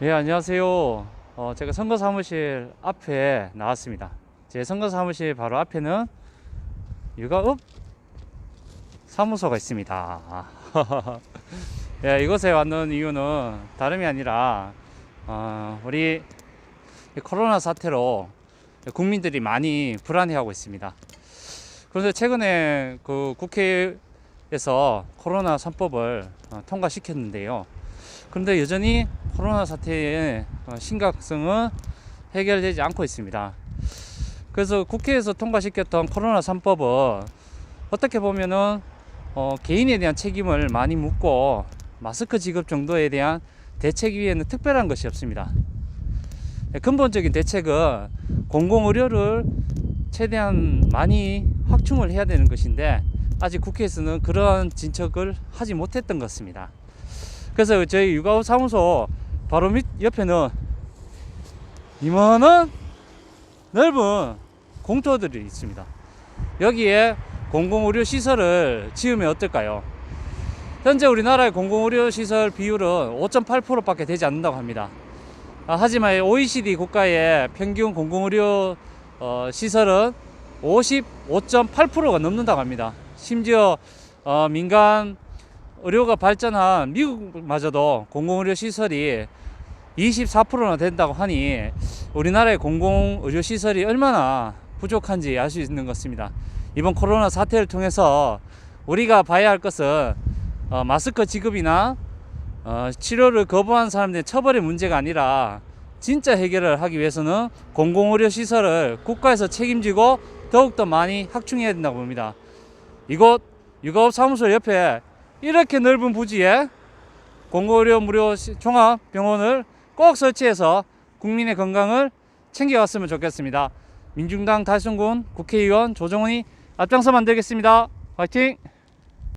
예, 안녕하세요. 어, 제가 선거 사무실 앞에 나왔습니다. 제 선거 사무실 바로 앞에는 육아읍 사무소가 있습니다. 예, 이곳에 왔는 이유는 다름이 아니라 어, 우리 이 코로나 사태로 국민들이 많이 불안해하고 있습니다. 그래서 최근에 그 국회에서 코로나 3법을 어, 통과시켰는데요. 그런데 여전히 코로나 사태의 어, 심각성은 해결되지 않고 있습니다. 그래서 국회에서 통과시켰던 코로나 3법은 어떻게 보면은 어, 개인에 대한 책임을 많이 묻고 마스크 지급 정도에 대한 대책 위에는 특별한 것이 없습니다. 네, 근본적인 대책은 공공의료를 최대한 많이 확충을 해야 되는 것인데 아직 국회에서는 그런 진척을 하지 못했던 것 같습니다. 그래서 저희 육아후 사무소 바로 밑 옆에는 이만한 넓은 공터들이 있습니다. 여기에 공공의료 시설을 지으면 어떨까요? 현재 우리나라의 공공의료 시설 비율은 5.8%밖에 되지 않는다고 합니다. 아, 하지만 OECD 국가의 평균 공공의료 어, 시설은 55.8%가 넘는다고 합니다. 심지어 어, 민간 의료가 발전한 미국마저도 공공의료 시설이 24%나 된다고 하니 우리나라의 공공의료 시설이 얼마나 부족한지 알 수 있는 것 같습니다. 이번 코로나 사태를 통해서 우리가 봐야 할 것은 어, 마스크 지급이나 어, 치료를 거부한 사람들의 처벌의 문제가 아니라 진짜 해결을 하기 위해서는 공공의료 시설을 국가에서 책임지고 더욱더 많이 확충해야 된다고 봅니다. 이곳 육아업 사무소 옆에 이렇게 넓은 부지에 공공의료 무료 시- 종합병원을 꼭 설치해서 국민의 건강을 챙겨갔으면 좋겠습니다. 민중당 달성군 국회의원 조정훈이 앞장서 만들겠습니다. 화이팅!